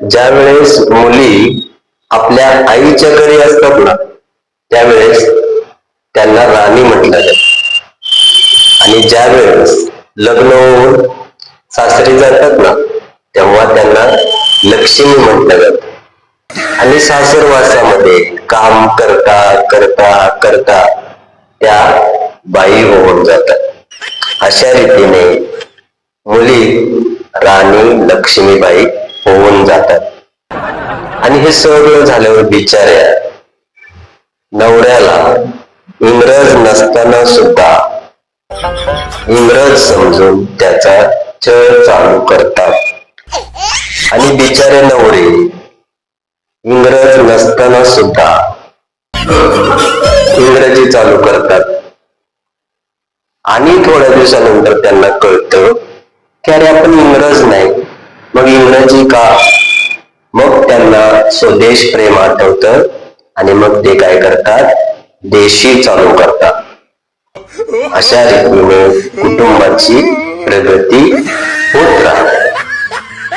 ज्या वेळेस मुली आपल्या आईच्या घरी असतात ना त्यावेळेस त्यांना राणी म्हटलं जात. आणि ज्या वेळेस लग्न होऊन सासरी जातात ना तेव्हा त्यांना लक्ष्मी म्हटलं जातं. आणि सासरवासामध्ये काम करता करता करता त्या बाई होऊन जातात. अशा रीतीने मुली राणी लक्ष्मीबाई होऊन जातात. आणि हे सगळं झाल्यावर बिचाऱ्या नवऱ्याला इंग्रज नसताना सुद्धा इंग्रज समजून त्याचा छळ चालू करतात. आणि बिचारे नवरे इंग्रज नसताना सुद्धा इंग्रजी चालू करतात. आणि थोड्या दिवसानंतर त्यांना कळतं की अरे आपण इंग्रज नाही. मग का? मग त्यांना स्वदेश प्रेम आठवतं आणि मग ते काय करतात? देशी चालू करतात. अशा रीतीने कुटुंबाची प्रगती